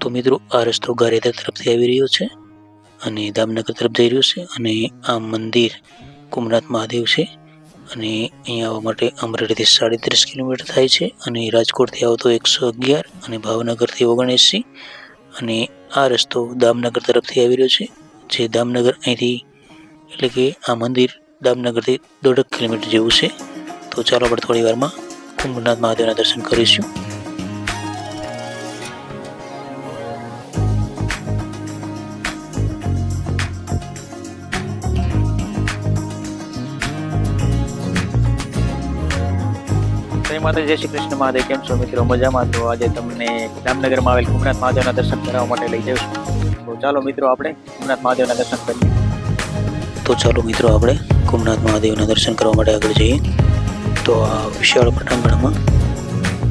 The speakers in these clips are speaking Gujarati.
તો મિત્રો, આ રસ્તો ગારિયાધાર તરફથી આવી રહ્યો છે અને દામનગર તરફ જઈ રહ્યો છે અને આ મંદિર કુમનાથ મહાદેવ છે અને અહીં આવવા માટે અમરેલીથી સાડત્રીસ કિલોમીટર થાય છે અને રાજકોટથી આવતો એકસો અગિયાર અને ભાવનગરથી ઓગણએંસી અને આ રસ્તો દામનગર તરફથી આવી રહ્યો છે. જે દામનગર અહીંથી એટલે કે આ મંદિર દામનગરથી દોઢ કિલોમીટર જેવું છે. તો ચાલો આપણે થોડી વારમાં કુંભનાથ મહાદેવના દર્શન કરીશું. જય માતા જય શ્રી કૃષ્ણ મહાદેવ, કેમ છો મિત્રો? મજામાં? તો આજે તમને જામનગરમાં આવેલ કુમનાથ મહાદેવના દર્શન કરાવવા માટે લઈ જઈશું. તો ચાલો મિત્રો, આપણે કુમનાથ મહાદેવના દર્શન કરીએ. તો ચાલો મિત્રો, આપણે કુમનાથ મહાદેવના દર્શન કરવા માટે આગળ જઈએ. તો આ વિશાળ પટાંગણમાં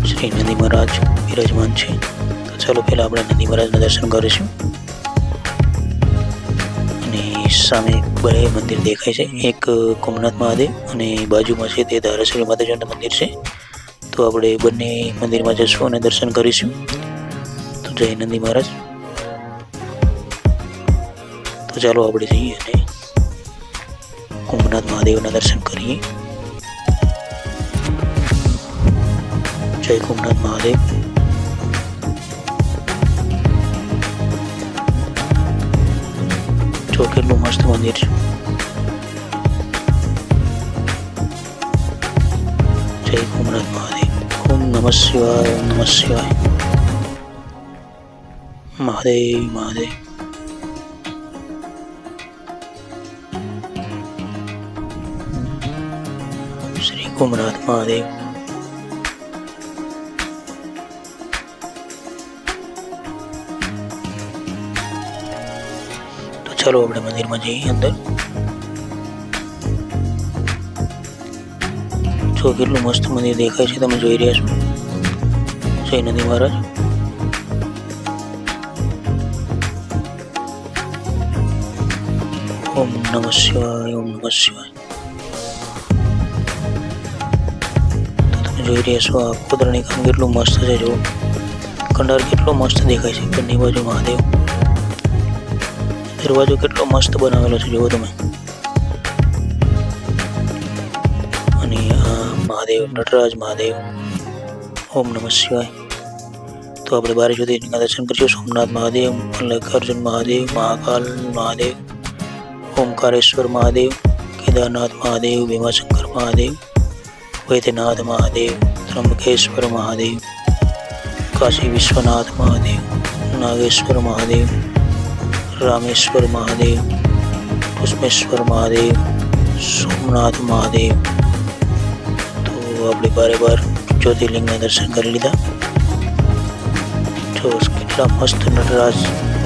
શ્રી નંદી મહારાજ બિરાજમાન છે. તો ચાલો પહેલાં આપણે નંદી મહારાજના દર્શન કરીશું. સામે બે મંદિર દેખાય છે. એક કોમનાથ મહાદેવ અને બાજુમાં છે તે ધારાશ્રી માતાજીનું મંદિર છે. તો આપણે બંને મંદિરમાં જઈશું અને દર્શન કરીશું. તો જય નંદી મહારાજ. તો ચાલો આપણે જઈએ અને કુંભનાથ મહાદેવના દર્શન કરીએ. જય કુંભનાથ મહાદેવ. ચોકેલું મસ્ત મંદિર છે. ઓમ નમઃ શિવાય ઓમ નમઃ શિવાય મહાદેવ મહાદેવ શ્રી કુમનાથ મહાદેવ તો ચાલો આપણે મંદિરમાં જઈએ અંદર જો કેટલું મસ્ત મંદિર દેખાય છે તમે જોઈ રહ્યા છો જય નંદી મહારાજ ઓમ નમઃ શિવાય, ઓમ નમઃ શિવાય. તમે જોઈ રહ્યા છો આ કુદરણી કામ કેટલું મસ્ત છે જો. કંડાર કેટલો મસ્ત દેખાય છે, બંને બાજુ મહાદેવ. દરવાજો કેટલો મસ્ત બનાવેલો છે જુઓ તમે. અને આ મહાદેવ, નટરાજ મહાદેવ. ઓમ નમઃ શિવાય તો આપણે બારે જ્યોતિર્લિંગના દર્શન કરીશું સોમનાથ મહાદેવ મલ્લિકાર્જુન મહાદેવ મહાકાલ મહાદેવ ઓમકારેશ્વર મહાદેવ કેદારનાથ મહાદેવ ભીમાશંકર મહાદેવ વૈદ્યનાથ મહાદેવ ત્રંબકેશ્વર મહાદેવ કાશી વિશ્વનાથ મહાદેવ નાગેશ્વર મહાદેવ રામેશ્વર મહાદેવ પુષ્મેશ્વર મહાદેવ સોમનાથ મહાદેવ તો આપણે બારે બાર જ્યોતિર્લિંગના દર્શન કરી લીધા. જો કેટલા મસ્ત નટરાજ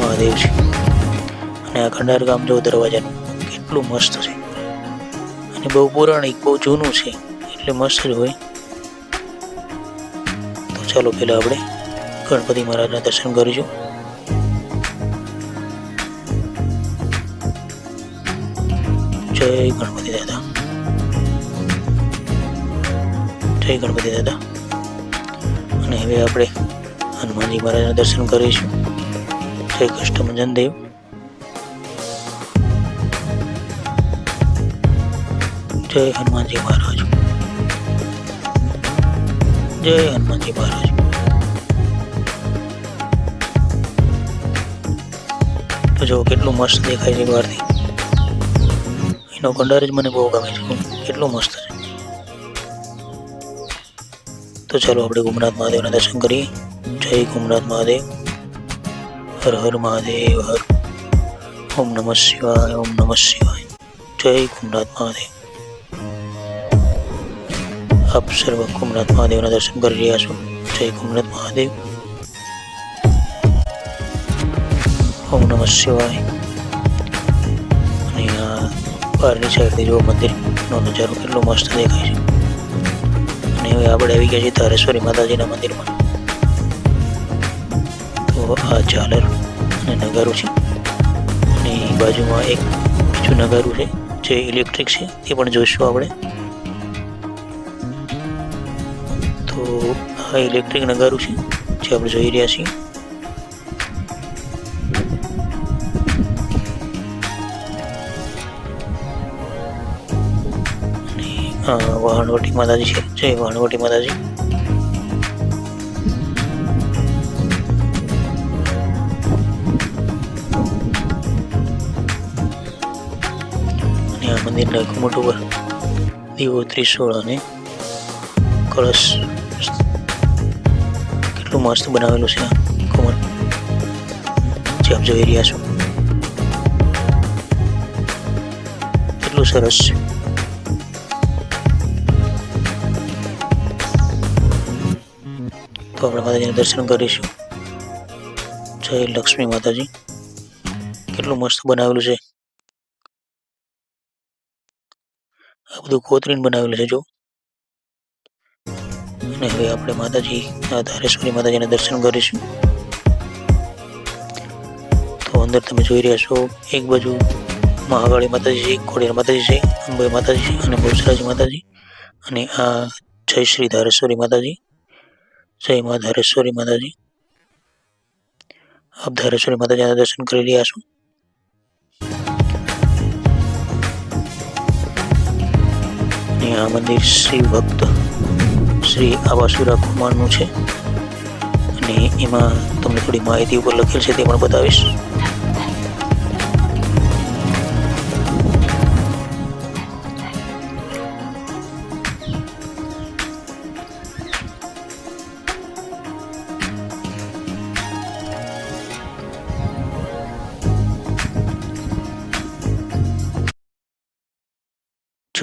મહાદેવ છે. અને આ ખંડાર ગામ જો દરવાજાનું કેટલું મસ્ત છે. અને બહુ પૌરાણિક, બહુ જૂનું છે. એટલે મસ્ત જ હોય. તો ચાલો પહેલાં આપણે ગણપતિ મહારાજના દર્શન કરીશું. જય ગણપતિ દાદા. જય ગણપતિ દાદા. અને હવે આપણે હનુમાનજી મહારાજના દર્શન કરીશું. જય કષ્ટભંજન દેવ જય હનુમાનજી મહારાજ. જય હનુમાનજી મહારાજ. તો જો કેટલું મસ્ત દેખાય છે બહારથી. એનો કંડાર જ મને બહુ ગમે છે. કેટલું મસ્ત તો ચાલો આપણે ગુમનાથ મહાદેવના દર્શન કરીએ. જય ગુમનાથ મહાદેવ. હર હર મહાદેવ, હર ઓમ નમઃ શિવાય, ઓમ નમઃ શિવાય. જય ગુમનાથ મહાદેવ. આપ સર્વ ગુમનાથ મહાદેવના દર્શન કરી રહ્યા છો. જય ગુમનાથ મહાદેવ. ઓમ નમઃ શિવાય. અને આ બહારની સાઈડથી જો મંદિરનો નજારો કેટલો મસ્ત દેખાય છે. અને હવે આપણે આવી ગયા છીએ ધારેશ્વરી માતાજીના મંદિરમાં. તો આ ઝાલર અને નગારું છે. અને બાજુમાં એક બીજું નગારું છે, જે ઇલેક્ટ્રિક છે, એ પણ જોઈશું આપણે. તો આ ઇલેક્ટ્રિક નગારું છે, જે આપણે જોઈ રહ્યા છીએ. વહાણવટી માતાજી છે. જય વહાણવટી માતાજી. અને આ મંદિરના એક મોટું પર દીવો ત્રિશૂળ અને કળશ કેટલું મસ્ત બનાવેલું છે આ કમળ જે આપ જોઈ રહ્યા છો. કેટલું સરસ છે. તો આપણે માતાજીના દર્શન કરીશું. જય લક્ષ્મી માતાજી. કેટલું મસ્ત બનાવેલું છે. આ બધું કોતરીને બનાવેલું છે, જો. અને હવે આપણે માતાજી, આ ધારેશ્વરી માતાજીના દર્શન કરીશું. તો અંદર તમે જોઈ રહ્યા છો, એક બાજુ મહાકાળી માતાજી છે, ખોડિયાર માતાજી છે, અંબે માતાજી છે અને બહુચરાજી માતાજી. અને આ જય શ્રી ધારેશ્વરી માતાજી. જય મા ધારેશ્વરી માતાજી. આપ ધારેશ્વરી માતાજીના દર્શન કરી રહ્યા છો? આ મંદિર શિવ ભક્ત શ્રી આવાસુરા કુમારનું છે. અને એમાં તમને થોડી માહિતી ઉપર લખેલ છે તે પણ બતાવીશ.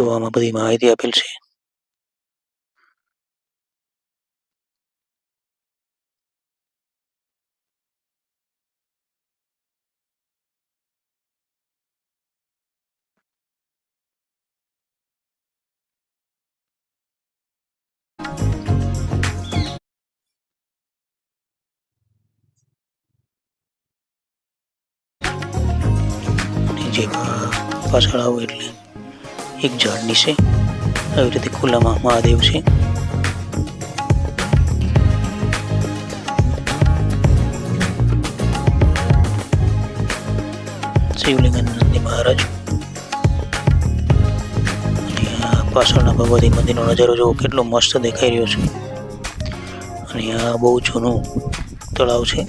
જો આમાં બધી માહિતી આપેલ છે પાછળ આવું એટલે એક ઝાડ નીચે આવી રીતે ખુલ્લામાં મહાદેવ છે. શિવલિંગાનંદી મહારાજ. પાછળના ભગવતી મંદિરનો નજારો જોવો કેટલો મસ્ત દેખાઈ રહ્યો છે. અને આ બહુ જૂનું તળાવ છે.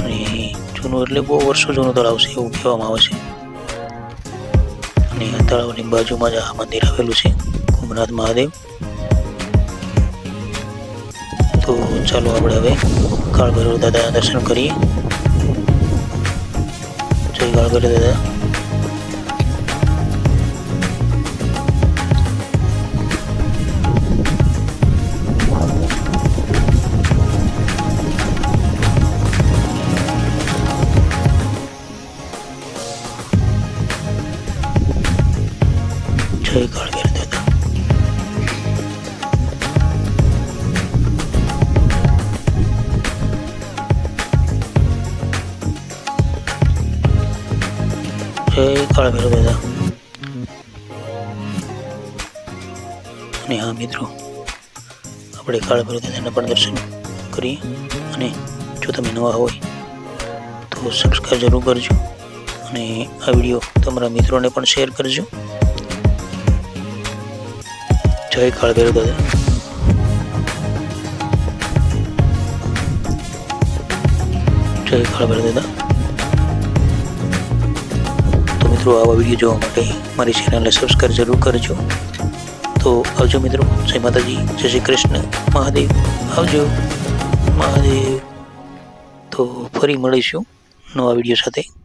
અને જૂનું એટલે બહુ વર્ષો જૂનું તળાવ છે એવું કહેવામાં આવે છે. અને તળાવની બાજુમાં જ આ મંદિર આવેલું છે કુમનાથ મહાદેવ. તો ચાલો આપણે હવે કાળભૈરવ દાદાના દર્શન કરીએ. જય કાળભૈરવ દાદા. જય બધા અને હા મિત્રો આપણે કાળભૈરવ દાદાના પણ દર્શન કરીએ અને જો તમે નવા હોય તો સબસ્ક્રાઈબ જરૂર કરજો અને આ વીડિયો તમારા મિત્રોને પણ શેર કરજો જય કાળભૈરવ દાદા જય કાળભૈરવ દાદા મિત્રો, આવા વીડિયો જોવા માટે મારી ચેનલને સબસ્ક્રાઈબ જરૂર કરજો. તો આવજો મિત્રો, જય માતાજી, જય શ્રી કૃષ્ણ, મહાદેવ, આવજો, મહાદેવ. તો ફરી મળીશું નવા વીડિયો સાથે.